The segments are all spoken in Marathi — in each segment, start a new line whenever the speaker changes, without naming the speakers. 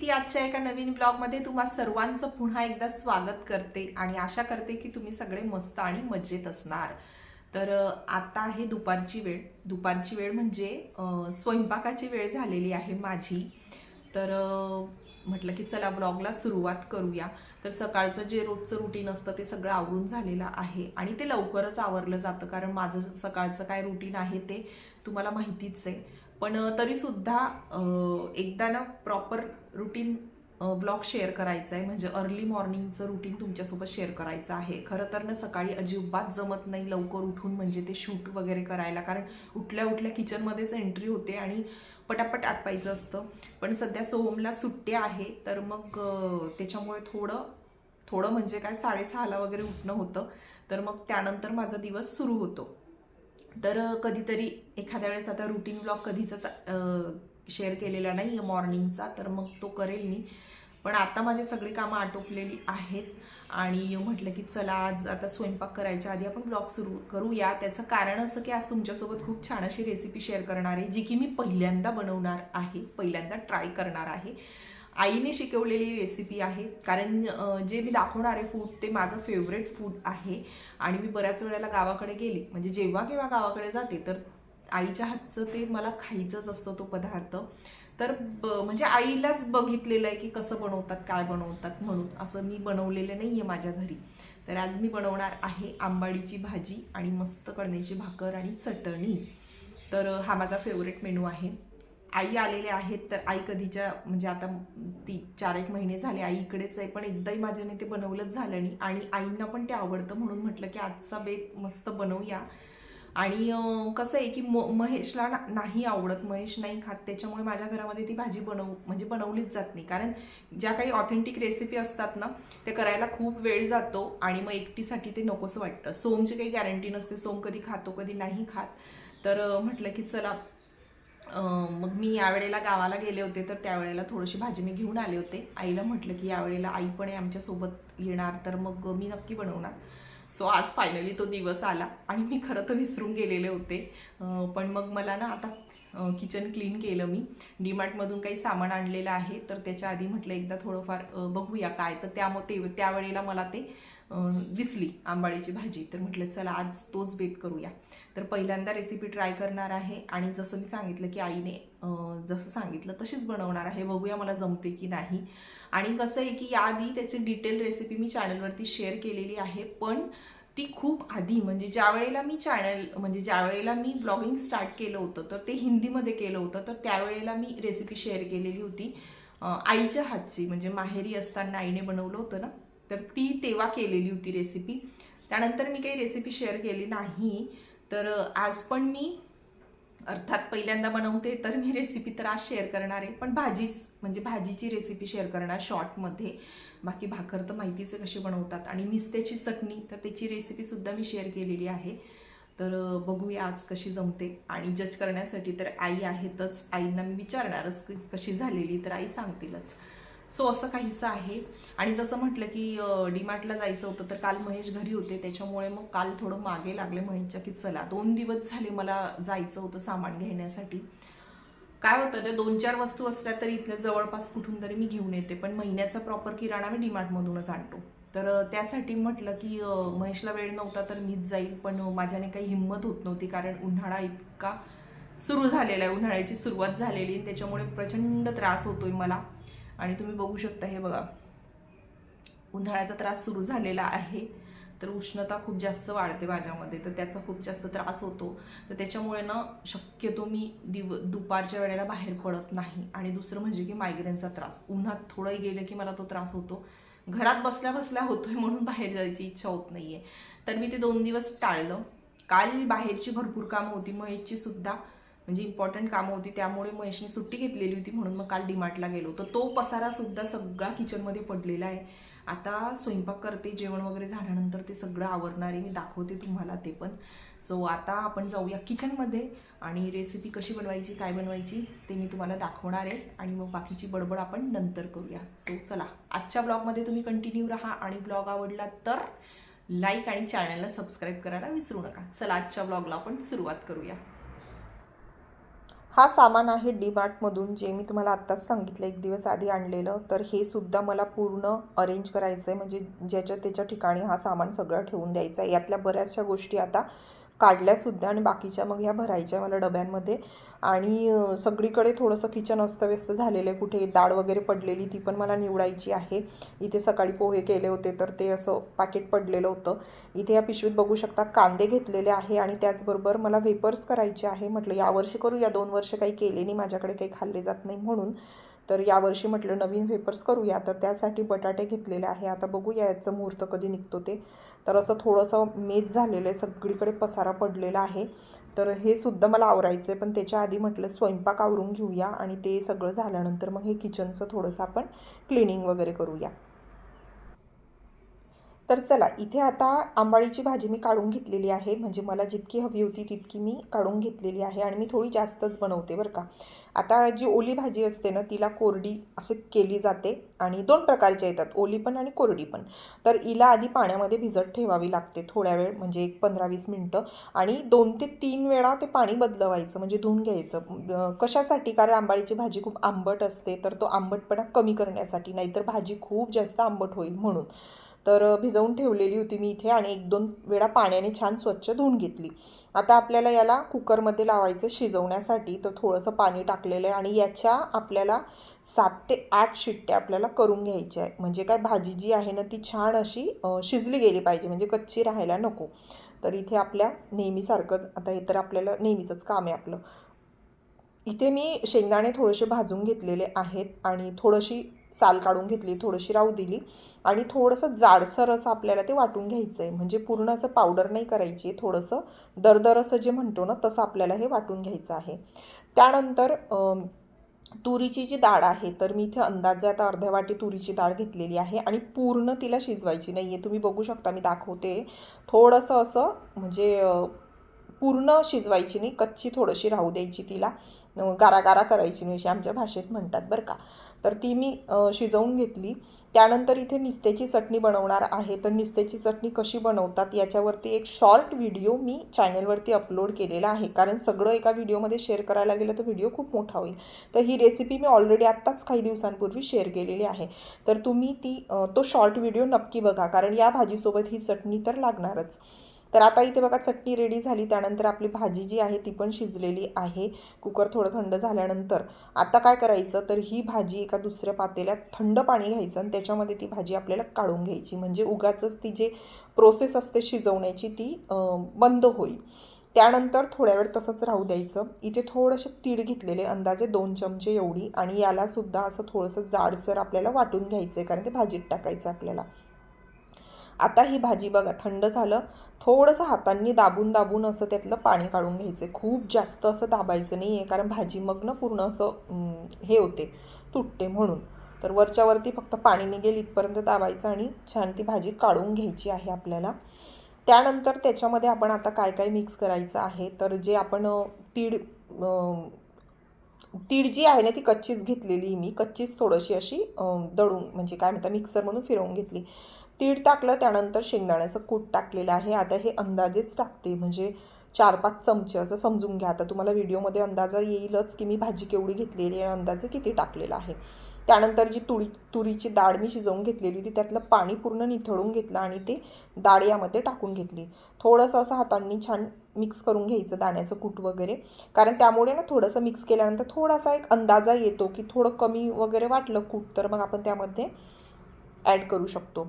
प्रीती आजच्या एका नवीन ब्लॉगमध्ये तुम्हा सर्वांचं पुन्हा एकदा स्वागत करते आणि आशा करते की तुम्ही सगळे मस्त आणि मजेत असणार. तर आता आहे दुपारची वेळ. दुपारची वेळ म्हणजे स्वयंपाकाची वेळ झालेली आहे माझी. तर म्हटलं की चला ब्लॉगला सुरुवात करूया. तर सकाळचं जे रोजचं रुटीन असतं ते सगळं आवरून झालेलं आहे आणि ते लवकरच आवरलं जातं कारण माझं सकाळचं काय रुटीन आहे ते तुम्हाला माहितीच आहे. पण तरीसुद्धा एकदा ना प्रॉपर रुटीन ब्लॉग शेअर करायचा आहे म्हणजे अर्ली मॉर्निंगचं रुटीन तुमच्यासोबत शेअर करायचं आहे. खरं तर ना सकाळी अजिबात जमत नाही लवकर उठून म्हणजे ते शूट वगैरे करायला. कारण उठल्या उठल्या किचनमध्येच एंट्री होते आणि पटापट आटपायचं असतं. पण सध्या सोहमला सुट्ट्या आहे तर मग त्याच्यामुळे थोडं थोडं म्हणजे काय साडेसहाला वगैरे उठणं होतं. तर मग त्यानंतर माझा दिवस सुरू होतो. तर कधीतरी एखाद्या वेळेस आता रुटीन ब्लॉग कधीचाच शेअर केलेला नाही आहे मॉर्निंगचा तर मग तो करेल मी. पण आता माझी सगळी कामं आटोपलेली आहेत आणि म्हटलं की चला आज आता स्वयंपाक करायच्या आधी आपण ब्लॉग सुरू करूया. त्याचं कारण असं की आज तुमच्यासोबत खूप छान अशी रेसिपी शेअर करणार आहे जी की मी पहिल्यांदा बनवणार आहे पहिल्यांदा ट्राय करणार आहे. आईने शिकवलेली रेसिपी आहे कारण जे मी दाखवणार आहे फूड ते माझं फेवरेट फूड आहे. आणि मी बऱ्याच वेळेला गावाकडे गेले म्हणजे जेव्हा केव्हा गावाकडे जाते तर आईच्या हातचं ते मला खायचंच असतं तो पदार्थ. तर ब म्हणजे आईलाच बघितलेलं आहे की कसं बनवतात काय बनवतात म्हणून. असं मी बनवलेलं नाही आहे माझ्या घरी. तर आज मी बनवणार आहे आंबाडीची भाजी आणि मस्त कणण्याची भाकर आणि चटणी. तर हा माझा फेवरेट मेनू आहे. आई आलेले आहेत तर आई कधीच्या म्हणजे आता ती चार एक महिने झाले आई इकडेच आहे पण एकदाही माझ्याने ते बनवलंच झालं नाही. आणि आईंना पण ते आवडतं म्हणून म्हटलं की आजचा बेत मस्त बनवूया. आणि कसं आहे की म महेशला ना नाही आवडत महेश नाही खात त्याच्यामुळे माझ्या घरामध्ये ती भाजी बनव म्हणजे बनवलीच जात नाही. कारण ज्या काही ऑथेंटिक रेसिपी असतात ना ते करायला खूप वेळ जातो आणि मग एकटीसाठी ते नकोसं वाटतं. सोमची काही गॅरंटी नसते सोम कधी खातो कधी नाही खात. तर म्हटलं की चला मग मी यावेळेला गावाला गेले होते तर त्यावेळेला थोडीशी भाजी मी घेऊन आले होते. आईला म्हटलं की यावेळेला आई पण आहे आमच्यासोबत येणार तर मग मी नक्की बनवणार. सो आज फायनली तो दिवस आला आणि मी खरं तर विसरून गेलेले होते. पण मग मला ना आता किचन क्लीन केलं मी. डीमार्टमधून काही सामान आणलेलं आहे. तर त्याच्या आधी म्हटलं एकदा थोडंफार बघूया काय. तर त्यामुळे ते त्यावेळेला मला ते दिसली आंबाडीची भाजी. तर म्हटलं चला आज तोच बेत करूया. तर पहिल्यांदा रेसिपी ट्राय करणार आहे आणि जसं मी सांगितलं की आईने जसं सांगितलं तशीच बनवणार आहे. बघूया मला जमते की नाही. आणि कसं आहे की याआधी त्याची डिटेल रेसिपी मी चॅनलवरती शेअर केलेली आहे. पण ती खूप आधी म्हणजे ज्या वेळेला मी चॅनल म्हणजे ज्या वेळेला मी ब्लॉगिंग स्टार्ट केलं होतं तर ते हिंदीमध्ये केलं होतं. तर त्यावेळेला मी रेसिपी शेअर केलेली होती. आईच्या हातची म्हणजे माहेरी असताना आईने बनवलं होतं ना? तर ती तेव्हा केलेली होती रेसिपी त्यानंतर मी काही रेसिपी शेअर केली नाही. तर आज पण मी अर्थात पहिल्यांदा बनवते तर मी रेसिपी तर आज शेअर करणार आहे. पण भाजीच म्हणजे भाजीची रेसिपी शेअर करणार शॉर्टमध्ये बाकी भाकर तर माहितीच कशी बनवतात. आणि निस्त्याची चटणी तर त्याची रेसिपीसुद्धा मी शेअर केलेली आहे. तर बघूया आज कशी जमते. आणि जज करण्यासाठी तर आई आहेतच. आईंना मी विचारणारच कशी झालेली तर आई सांगतीलच. सो असं काहीसं आहे. आणि जसं म्हटलं की डीमार्टला जायचं होतं तर काल महेश घरी होते. त्याच्यामुळे मग काल थोडं मागे लागले महेशच्या की चला दोन दिवस झाले मला जायचं होतं सामान घेण्यासाठी. काय होतं ते दोन चार वस्तू असल्या तरी इथल्या जवळपास कुठून तरी मी घेऊन येते. पण महिन्याचा प्रॉपर किराणा मी डीमार्टमधूनच आणतो. तर त्यासाठी म्हटलं की महेशला वेळ नव्हता तर मीच जाईल. पण माझ्याने काही हिंमत होत नव्हती कारण उन्हाळा इतका सुरू झालेला आहे. उन्हाळ्याची सुरुवात झालेली त्याच्यामुळे प्रचंड त्रास होतोय मला. आणि तुम्ही बघू शकता हे बघा. उन्हाळ्याचा त्रास सुरू झालेला आहे. तर उष्णता खूप जास्त वाढते माझ्यामध्ये. तर त्याचा खूप जास्त त्रास होतो. तर त्याच्यामुळे ना शक्यतो मी दिव दुपारच्या वेळेला बाहेर पडत नाही. आणि दुसरं म्हणजे की मायग्रेनचा त्रास. उन्हात थोडंही गेलं की मला तो त्रास होतो. घरात बसल्या बसल्या होतोय म्हणून बाहेर जायची इच्छा होत नाहीये. तर मी ते दोन दिवस टाळलं. काल बाहेरची भरपूर कामं होती. महेशची सुद्धा म्हणजे इम्पॉर्टंट कामं होती त्यामुळे महेशने सुट्टी घेतलेली होती म्हणून मग काल डीमार्टला गेलो. तर तो पसारा सुद्धा सगळा किचनमध्ये पडलेला आहे. आता स्वयंपाक करते जेवण वगैरे झाल्यानंतर ते सगळं आवरणारे मी दाखवते तुम्हाला ते पण. सो आता आपण जाऊया किचनमध्ये आणि रेसिपी कशी बनवायची काय बनवायची ते मी तुम्हाला दाखवणार आहे. आणि मग बाकीची बडबड आपण नंतर करूया. सो चला आजच्या ब्लॉगमध्ये तुम्ही कंटिन्यू राहा आणि ब्लॉग आवडला तर लाईक आणि चॅनलला सबस्क्राईब करायला विसरू नका. चला आजच्या ब्लॉगला आपण सुरुवात करूया. हा सामान आहे डी मार्टमधून जे मी तुम्हाला आत्ताच सांगितलं एक दिवस आधी आणलेलं. तर हे सुद्धा मला पूर्ण अरेंज करायचं आहे म्हणजे ज्याच्या त्याच्या ठिकाणी हा सामान सगळं ठेवून द्यायचा आहे यातल्या बऱ्याचशा गोष्टी आता काढल्यासुद्धा आणि बाकीच्या मग ह्या भरायच्या मला डब्यांमध्ये. आणि सगळीकडे थोडंसं किचन अस्तव्यस्त झालेलं आहे कुठे डाळ वगैरे पडलेली ती पण मला निवडायची आहे. इथे सकाळी पोहे केले होते तर ते असं पॅकेट पडलेलं होतं. इथे या पिशवीत बघू शकता कांदे घेतलेले आहे आणि त्याचबरोबर मला वेपर्स करायचे आहे. म्हटलं यावर्षी करू या दोन वर्ष काही केले नाही माझ्याकडे काही खाल्ले जात नाही म्हणून. तर यावर्षी म्हटलं नवीन वेपर्स करूया. तर त्यासाठी बटाटे घेतलेले आहे. आता बघूया याचं मुहूर्त कधी निघतो ते. तर असं थोडंसं मेज झालेलं आहे सगळीकडे पसारा पडलेला आहे. तर हे सुद्धा मला आवरायचं आहे पण त्याच्या आधी म्हटलं स्वयंपाक आवरून घेऊया आणि ते सगळं झाल्यानंतर मग हे किचनचं थोडंसं आपण क्लिनिंग वगैरे करूया. तर चला इथे आता आंबाळीची भाजी मी काढून घेतलेली आहे. म्हणजे मला जितकी हवी होती तितकी मी काढून घेतलेली आहे आणि मी थोडी जास्तच बनवते बरं का. आता जी ओली भाजी असते ना तिला कोरडी असे केली जाते आणि दोन प्रकारच्या येतात ओली पण आणि कोरडी पण. तर हिला आधी पाण्यामध्ये भिजत ठेवावी लागते थोड्या वेळ म्हणजे एक पंधरा वीस मिनटं. आणि दोन ते तीन वेळा ते पाणी बदलवायचं म्हणजे धुवून घ्यायचं. कशासाठी? कारण आंबाळीची भाजी खूप आंबट असते तर तो आंबटपणा कमी करण्यासाठी. नाहीतर भाजी खूप जास्त आंबट होईल म्हणून. तर भिजवून ठेवलेली होती मी इथे आणि एक दोन वेळा पाण्याने छान स्वच्छ धुवून घेतली. आता आपल्याला याला कुकरमध्ये लावायचं शिजवण्यासाठी तर थोडंसं पाणी टाकलेलं आहे आणि याच्या आपल्याला सात ते आठ शिट्ट्या आपल्याला करून घ्यायच्या आहे म्हणजे काय भाजी जी आहे ना ती छान अशी शिजली गेली पाहिजे म्हणजे कच्ची राहायला नको. तर इथे आपल्या नेहमीसारखं आता हे तर आपल्याला नेहमीचंच काम आहे आपलं. इथे मी शेंगदाणे थोडेसे भाजून घेतलेले आहेत आणि थोडीशी साल काढून घेतली थोडीशी राहू दिली आणि थोडंसं जाडसर असं आपल्याला ते वाटून घ्यायचं आहे म्हणजे पूर्ण असं पावडर नाही करायची आहे थोडंसं दरदर असं जे म्हणतो ना तसं आपल्याला हे वाटून घ्यायचं आहे. त्यानंतर तुरीची जी डाळ आहे तर मी इथे अंदाजे आता अर्ध्या वाटी तुरीची डाळ घेतलेली आहे आणि पूर्ण तिला शिजवायची नाही आहे तुम्ही बघू शकता मी दाखवते. थोडंसं असं म्हणजे पूर्ण शिजवायची नाही कच्ची थोडीशी राहू द्यायची तिला. अ, गारा गारा करायची नाही अशी आमच्या भाषेत म्हणतात बरं का. तर ती मी शिजवून घेतली. त्यानंतर इथे निस्त्याची चटणी बनवणार आहे. तर निस्त्याची चटणी कशी बनवतात याच्यावरती एक शॉर्ट व्हिडिओ मी चॅनलवरती अपलोड केलेला आहे. कारण सगळं एका व्हिडिओमध्ये शेअर करायला गेलं तर व्हिडिओ खूप मोठा होईल. तर ही रेसिपी मी ऑलरेडी आत्ताच काही दिवसांपूर्वी शेअर केलेली आहे. तर तुम्ही ती तो शॉर्ट व्हिडिओ नक्की बघा. कारण या भाजीसोबत ही चटणी तर लागणारच. तर आता इथे बघा चटणी रेडी झाली. त्यानंतर आपली भाजी जी आहे ती पण शिजलेली आहे. कुकर थोडं थंड झाल्यानंतर आता काय करायचं? तर ही भाजी एका दुसऱ्या पातेल्यात थंड पाणी घ्यायचं आणि त्याच्यामध्ये ती भाजी आपल्याला काढून घ्यायची. म्हणजे उगाचच ती जे प्रोसेस असते शिजवण्याची ती बंद होईल. त्यानंतर थोड्या वेळ तसंच राहू द्यायचं. इथे थोडंसे तीळ घेतलेले अंदाजे दोन चमचे एवढी. आणि याला सुद्धा असं थोडंसं जाडसर आपल्याला वाटून घ्यायचं आहे कारण ते भाजीत टाकायचं आपल्याला. आता ही भाजी बघा थंड झालं थोडंसं हातांनी दाबून दाबून असं त्यातलं पाणी काढून घ्यायचं. आहे खूप जास्त असं दाबायचं नाही आहे कारण भाजी मग ना पूर्ण असं हे होते तुटते म्हणून. तर वरच्यावरती फक्त पाणी निघेल इथपर्यंत दाबायचं आणि छान ती भाजी काढून घ्यायची आहे आपल्याला. त्यानंतर त्याच्यामध्ये आपण आता काय काय मिक्स करायचं आहे तर जे आपण तीड तीळ तीळ जी आहे ना ती कच्चीच घेतलेली मी. कच्चीच थोडीशी अशी दळून म्हणजे काय म्हणतात मिक्सरमधून फिरवून घेतली. तीळ टाकलं त्यानंतर शेंगदाण्याचं कूट टाकलेलं आहे. आता हे अंदाजेच टाकते म्हणजे चार पाच चमचे असं समजून घ्या. आता तुम्हाला व्हिडिओमध्ये अंदाजा येईलच की मी भाजी केवढी घेतलेली आहे आणि अंदाजे किती टाकलेलं आहे. त्यानंतर जी तुरी तुरीची डाळ मी शिजवून घेतलेली होती त्यातलं पाणी पूर्ण निथळून घेतलं आणि ते डाळ यामध्ये टाकून घेतली. थोडंसं असं हातांनी छान मिक्स करून घ्यायचं दाण्याचं कूट वगैरे. कारण त्यामुळे ना थोडंसं मिक्स केल्यानंतर थोडासा एक अंदाजा येतो की थोडं कमी वगैरे वाटलं कूट तर मग आपण त्यामध्ये ॲड करू शकतो.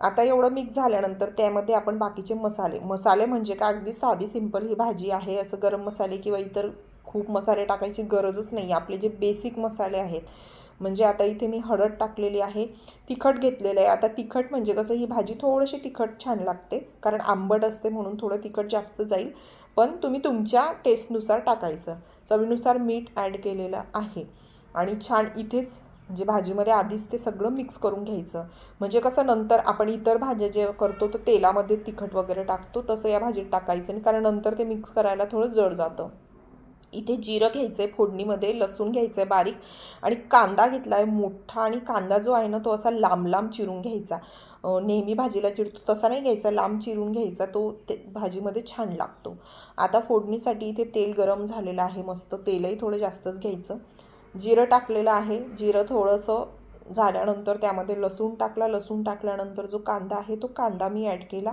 आता एवढं मिक्स झाल्यानंतर त्यामध्ये आपण बाकीचे मसाले मसाले म्हणजे का अगदी साधी सिंपल ही भाजी आहे. असं गरम मसाले किंवा इतर खूप मसाले टाकायची गरजच नाही आपले जे बेसिक मसाले आहेत म्हणजे आता इथे मी हळद टाकलेली आहे तिखट घेतलेलं आहे. आता तिखट म्हणजे कसं? ही भाजी थोडीशी तिखट छान लागते कारण आंबट असते म्हणून थोडं तिखट जास्त जाईल. पण तुम्ही तुमच्या टेस्टनुसार टाकायचं. चवीनुसार मीठ ॲड केलेलं आहे. आणि छान इथेच म्हणजे भाजीमध्ये आधीच ते सगळं मिक्स करून घ्यायचं. म्हणजे कसं नंतर आपण इतर भाज्या जे करतो तर तेलामध्ये तिखट वगैरे टाकतो तसं या भाजीत टाकायचं नाही कारण नंतर ते मिक्स करायला थोडं जड जातं. इथे जिरं घ्यायचं आहे फोडणीमध्ये लसूण घ्यायचं आहे बारीक आणि कांदा घेतला आहे मोठा आणि कांदा जो आहे ना तो असा लांब लांब चिरून घ्यायचा. नेहमी भाजीला चिरतो तसा नाही घ्यायचा लांब चिरून घ्यायचा तो ते भाजीमध्ये छान लागतो. आता फोडणीसाठी इथे तेल गरम झालेलं आहे मस्त तेलही थोडं जास्तच घ्यायचं. जिरं टाकलेलं आहे. जिरं थोडंसं झाल्यानंतर त्यामध्ये लसूण टाकला. लसूण टाकल्यानंतर जो कांदा आहे तो कांदा मी ॲड केला.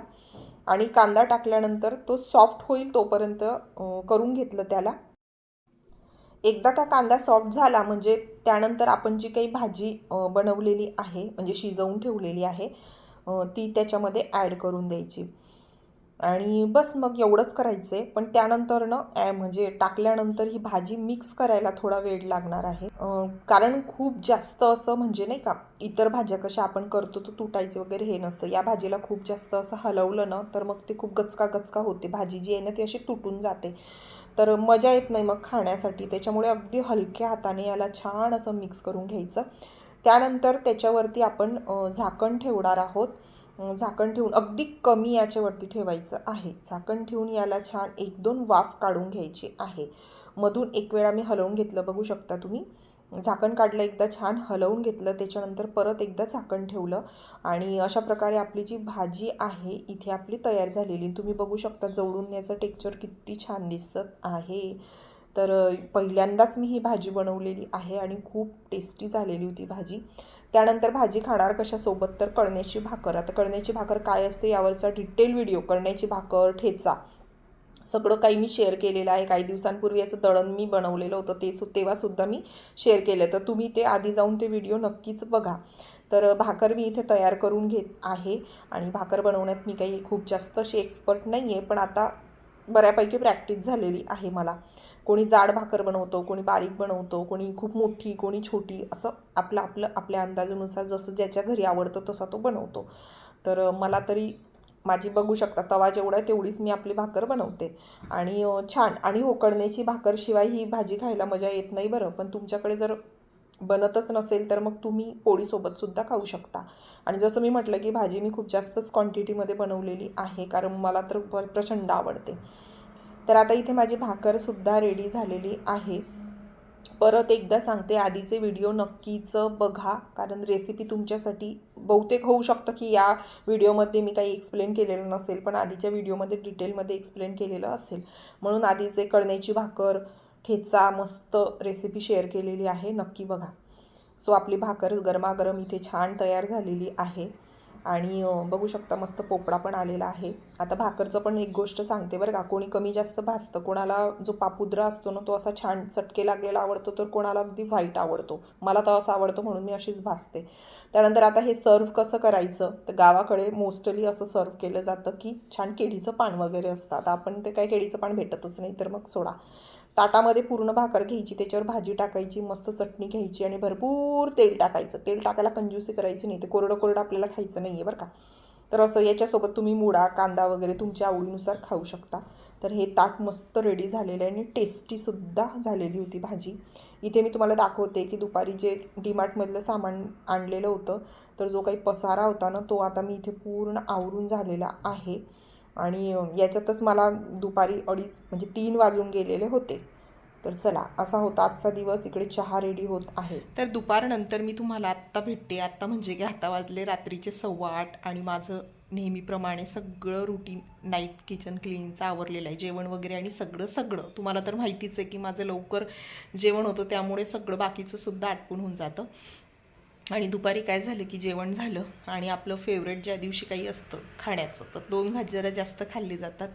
आणि कांदा टाकल्यानंतर तो सॉफ्ट होईल तोपर्यंत करून घेतलं त्याला. एकदा का कांदा सॉफ्ट झाला म्हणजे त्यानंतर आपण जी काही भाजी बनवलेली आहे म्हणजे शिजवून ठेवलेली आहे ती त्याच्यामध्ये ॲड करून द्यायची. आणि बस मग एवढंच करायचं आहे पण त्यानंतर ना ॲ म्हणजे टाकल्यानंतर ही भाजी मिक्स करायला थोडा वेळ लागणार आहे. कारण खूप जास्त असं म्हणजे नाही का इतर भाज्या कशा आपण करतो तो तुटायचे वगैरे हे नसतं. या भाजीला खूप जास्त असं हलवलं ना तर मग ते खूप गचका गचका होते. भाजी जी आहे ना ती अशी तुटून जाते. तर मजा येत नाही मग खाण्यासाठी. त्याच्यामुळे अगदी हलक्या हाताने याला छान असं मिक्स करून घ्यायचं. त्यानंतर त्याच्यावरती आपण झाकण ठेवणार आहोत. झाकण ठेवून अगदी कमी याच्यावरती ठेवायचं आहे. झाकण ठेवून याला छान एक दोन वाफ काढून घ्यायची आहे. मधून एक वेळा मी हलवून घेतलं बघू शकता तुम्ही. झाकण काढलं एकदा छान हलवून घेतलं त्याच्यानंतर परत एकदा झाकण ठेवलं आणि अशा प्रकारे आपली जी भाजी आहे इथे आपली तयार झालेली. तुम्ही बघू शकता जवळून याचं टेक्चर किती छान दिसत आहे. तर पहिल्यांदाच मी ही भाजी बनवलेली आहे आणि खूप टेस्टी झालेली होती भाजी. त्यानंतर भाजी खाणार कशासोबत तर कळण्याची भाकर. आता कळण्याची भाकर काय असते यावरचा डिटेल व्हिडिओ कळण्याची भाकर ठेचा. सगळं काही मी शेअर केलेलं आहे. काही दिवसांपूर्वी याचं दळण मी बनवलेलं होतं. ते सु तेव्हासुद्धा मी शेअर केलं. तर तुम्ही ते आधी जाऊन ते व्हिडिओ नक्कीच बघा. तर भाकर मी इथे तयार करून घेत आहे आणि भाकर बनवण्यात मी काही खूप जास्त अशी एक्सपर्ट नाही आहे पण आता बऱ्यापैकी प्रॅक्टिस झालेली आहे मला. कोणी जाड भाकर बनवतो कोणी बारीक बनवतो कोणी खूप मोठी कोणी छोटी असं आपलं आपलं आपल्या अंदाजानुसार जसं ज्याच्या घरी आवडतं तसा तो बनवतो. तर मला तरी माझी बघू शकता तवा जेवढा आहे तेवढीच मी आपली भाकर बनवते. आणि छान आणि होकडण्याची भाकर शिवाय ही भाजी खायला मजा येत नाही बरं पण तुमच्याकडे जर बनतच नसेल तर मग तुम्ही पोळीसोबतसुद्धा खाऊ शकता. आणि जसं मी म्हटलं की भाजी मी खूप जास्तच क्वांटिटीमध्ये बनवलेली आहे कारण मला तर प्रचंड आवडते. तर आता इथे माझी भाकरसुद्धा रेडी झालेली आहे. परत एकदा सांगते आधीचे व्हिडिओ नक्कीच बघा कारण रेसिपी तुमच्यासाठी बहुतेक होऊ शकतं की या व्हिडिओमध्ये मी काही एक्सप्लेन केलेलं नसेल पण आधीच्या व्हिडिओमध्ये डिटेलमध्ये एक्सप्लेन केलेलं असेल. म्हणून आधीचे कळण्याची भाकर ठेचा मस्त रेसिपी शेअर केलेली आहे नक्की बघा. सो आपली भाकर गरमागरम इथे छान तयार झालेली आहे. आणि बघू शकता मस्त पोपडा पण आलेला आहे. आता भाकरचं पण एक गोष्ट सांगते बरं का कोणी कमी जास्त भाजतं कोणाला जो पापुद्रा असतो ना तो असा छान चटके लागलेला आवडतो तर कोणाला अगदी व्हाईट आवडतो. मला तर असा आवडतो म्हणून मी अशीच भाजते. त्यानंतर आता हे सर्व कसं करायचं तर गावाकडे मोस्टली असं सर्व केलं जातं की छान केळीचं पान वगैरे असतं आता आपण ते काय केळीचं पान भेटतच नाही तर मग सोडा. ताटामध्ये पूर्ण भाकर घ्यायची त्याच्यावर भाजी टाकायची मस्त चटणी घ्यायची आणि भरपूर तेल टाकायचं. तेल टाकायला कंजूसी करायची नाही ते कोरडं कोरडं आपल्याला खायचं नाही आहे बरं का. तर असं याच्यासोबत तुम्ही मुडा कांदा वगैरे तुमच्या आवडीनुसार खाऊ शकता. तर हे ताट मस्त रेडी झालेलं आहे आणि टेस्टीसुद्धा झालेली होती भाजी. इथे मी तुम्हाला दाखवते की दुपारी जे डीमार्टमधलं सामान आणलेलं होतं तर जो काही पसारा होता ना तो आता मी इथे पूर्ण आवरून झालेला आहे. आणि याच्यातच मला दुपारी अडीच म्हणजे तीन वाजून गेलेले होते. तर चला असा होता आजचा दिवस. इकडे चहा रेडी होत आहे. तर दुपारनंतर मी तुम्हाला आत्ता भेटते. आत्ता म्हणजे की आता वाजले रात्रीचे सव्वा आठ आणि माझं नेहमीप्रमाणे सगळं रुटीन नाईट किचन क्लीनचं आवरलेलं आहे. जेवण वगैरे आणि सगळं सगळं. तुम्हाला तर माहितीच आहे की माझं लवकर जेवण होतं त्यामुळे सगळं बाकीचं सुद्धा आटपून होऊन जातं. आणि दुपारी काय झालं की जेवण झालं आणि आपलं फेवरेट ज्या दिवशी काही असतं खाण्याचं तर दोन भाजी जरा जास्त खाल्ली जातात.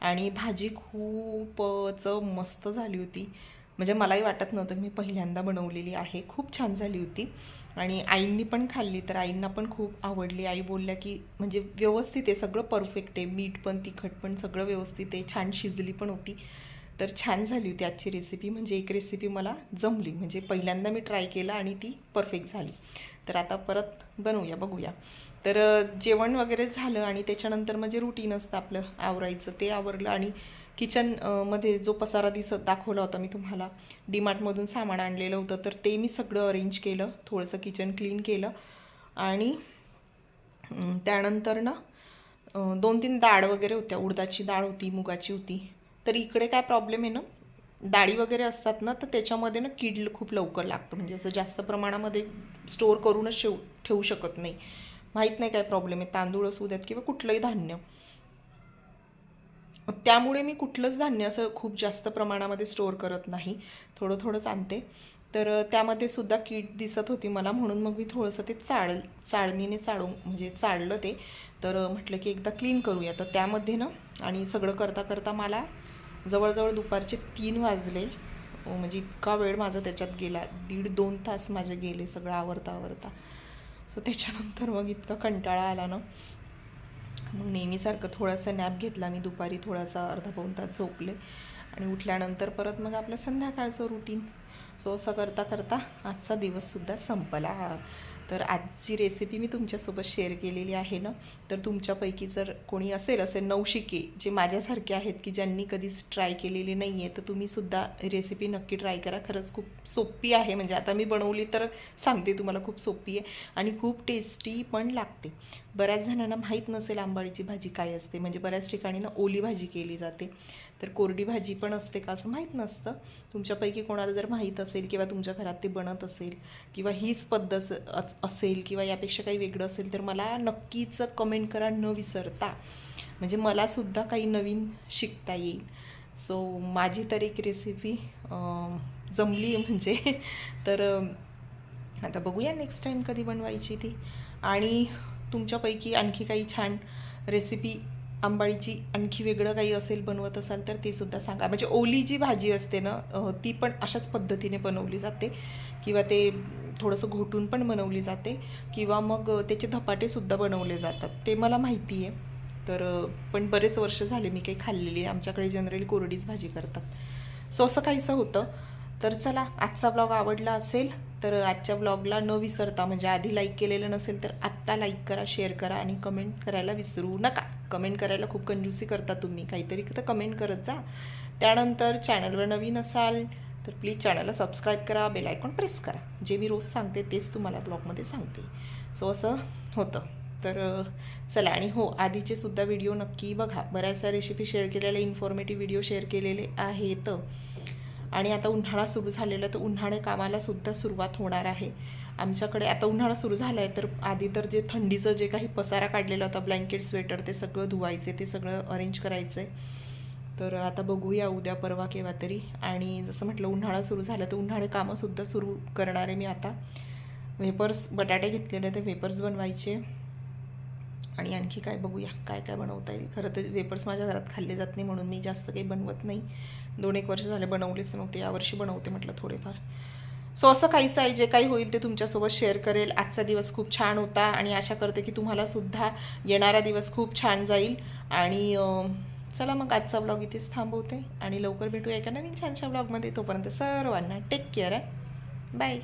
आणि भाजी खूपच मस्त झाली होती. म्हणजे मलाही वाटत नव्हतं मी पहिल्यांदा बनवलेली आहे. खूप छान झाली होती. आणि आईंनी पण खाल्ली तर आईंना पण खूप आवडली. आई बोलल्या की म्हणजे व्यवस्थित आहे सगळं परफेक्ट आहे. मीठ पण तिखट पण सगळं व्यवस्थित आहे. छान शिजली पण होती. तर छान झाली होती आजची रेसिपी म्हणजे एक रेसिपी मला जमली. म्हणजे पहिल्यांदा मी ट्राय केलं आणि ती परफेक्ट झाली. तर आता परत बनवूया बघूया. तर जेवण वगैरे झालं आणि त्याच्यानंतर म्हणजे रुटीन असतं आपलं. आवरायचं ते आवरलं आणि किचनमध्ये जो पसारा दिसत दाखवला होता मी तुम्हाला डीमार्टमधून सामान आणलेलं होतं तर ते मी सगळं अरेंज केलं. थोडंसं किचन क्लीन केलं. आणि त्यानंतर ना दोन तीन डाळ वगैरे होत्या. उडदाची डाळ होती मुगाची होती. तर इकडे काय प्रॉब्लेम आहे ना डाळी वगैरे असतात ना तर त्याच्यामध्ये ना कीड खूप लवकर लागतं. म्हणजे असं जास्त प्रमाणामध्ये स्टोअर करूनच शेव ठेवू शकत नाही. माहीत नाही काय प्रॉब्लेम आहे. तांदूळ असू द्यात किंवा कुठलंही धान्य. त्यामुळे मी कुठलंच धान्य असं खूप जास्त प्रमाणामध्ये स्टोअर करत नाही. थोडं थोडंच आणते. तर त्यामध्ये सुद्धा कीड दिसत होती मला म्हणून मग मी थोडंसं ते चाळ चाळणीने चाळून म्हणजे चाळलं ते. तर म्हटलं की एकदा क्लीन करूया. तर त्यामध्ये ना आणि सगळं करता करता मला जवळजवळ दुपारचे तीन वाजले. म्हणजे इतका वेळ माझा त्याच्यात गेला. दीड दोन तास माझे गेले सगळं आवरता आवरता. सो त्याच्यानंतर मग इतका कंटाळा आला ना. मग नेहमीसारखं थोडासा नॅप घेतला मी. दुपारी थोडासा अर्धा पाऊण तास झोपले. आणि उठल्यानंतर परत मग आपलं संध्याकाळचं रुटीन सो असं करता करता आजचा दिवससुद्धा संपला. तर आजची रेसिपी मी तुमच्यासोबत शेअर केलेली आहे ना? तर तुमच्यापैकी जर कोणी असेल असे नवशिके जे माझ्यासारखे आहेत की ज्यांनी कधीच ट्राय केलेली नाही आहे तर तुम्हीसुद्धा रेसिपी नक्की ट्राय करा. खरंच खूप सोपी आहे. म्हणजे आता मी बनवली तर सांगते तुम्हाला खूप सोपी आहे आणि खूप टेस्टी पण लागते. बऱ्याच जणांना माहीत नसेल आंबाडीची भाजी काय असते. म्हणजे बऱ्याच ठिकाणी ना ओली भाजी केली जाते. तर कोरडी भाजी पण असते का असं माहीत नसतं. तुमच्यापैकी कोणाला जर माहीत असेल किंवा तुमच्या घरात ते बनत असेल किंवा हीच पद्धत असेल किंवा यापेक्षा काही वेगळं असेल तर मला नक्कीच कमेंट करा न विसरता. म्हणजे मलासुद्धा काही नवीन शिकता येईल. सो माझी तर एक रेसिपी जमली आहे म्हणजे. तर आता बघूया नेक्स्ट टाईम कधी बनवायची ती. आणि तुमच्यापैकी आणखी काही छान रेसिपी आंबाळीची आणखी वेगळं काही असेल बनवत असाल तर ते सुद्धा सांगा. म्हणजे ओली जी भाजी असते ना ती पण अशाच पद्धतीने बनवली जाते. किंवा ते थोडंसं घोटून पण बनवली जाते. किंवा मग त्याचे धपाटेसुद्धा बनवले जातात. ते मला माहिती आहे. तर पण बरेच वर्ष झाले मी काही खाल्लेली आहे. आमच्याकडे जनरली कोरडीच भाजी करतात. सो असं काहीसं होतं. तर चला आजचा ब्लॉग आवडला असेल तर आजच्या ब्लॉगला न विसरता म्हणजे आधी लाईक केलेलं नसेल तर आत्ता लाईक करा शेअर करा आणि कमेंट करायला विसरू नका. कमेंट करायला खूप कंजूसी करता तुम्ही. काहीतरी तर कमेंट करत जा. त्यानंतर चॅनलवर नवीन असाल तर प्लीज चॅनलला सबस्क्राईब करा बेल आयकॉन प्रेस करा. जे मी रोज सांगते तेच तुम्हाला ब्लॉगमध्ये सांगते. सो असं होतं. तर चला आणि हो आधीचे सुद्धा व्हिडिओ नक्की बघा. बऱ्याचशा रेसिपी शेअर केलेल्या इन्फॉर्मेटिव्ह व्हिडिओ शेअर केलेले आहेत. आणि आता उन्हाळा सुरू झालेला तर उन्हाळे कामाला सुद्धा सुरुवात होणार आहे. आमच्याकडे आता उन्हाळा सुरू झाला आहे तर आधी तर जे थंडीचं जे काही पसारा काढलेला होता ब्लँकेट स्वेटर ते सगळं धुवायचे ते सगळं अरेंज करायचं. आहे तर आता बघूया उद्या परवा केव्हा तरी. आणि जसं म्हटलं उन्हाळा सुरू झाला तर उन्हाळे कामंसुद्धा सुरू करणार आहे मी आता. वेपर्स बटाटे घेतलेले ते वेपर्स बनवायचे. आणि आणखी काय बघूया काय काय बनवता येईल. खरं तर वेपर्स माझ्या घरात खाल्ले जात नाही म्हणून मी जास्त काही बनवत नाही. दोन एक वर्ष झाले बनवलेच नव्हते यावर्षी बनवते म्हटलं थोडेफार. सो असं काहीच आहे जे काही होईल ते तुमच्यासोबत शेअर करेल. आजचा दिवस खूप छान होता आणि आशा करते की तुम्हाला सुद्धा येणारा दिवस खूप छान जाईल. आणि चला मग आजचा ब्लॉग इथेच थांबवते आणि लवकर भेटूया एका नवीन छानशा ब्लॉगमध्ये तोपर्यंत सर्वांना टेक केअर आहे बाय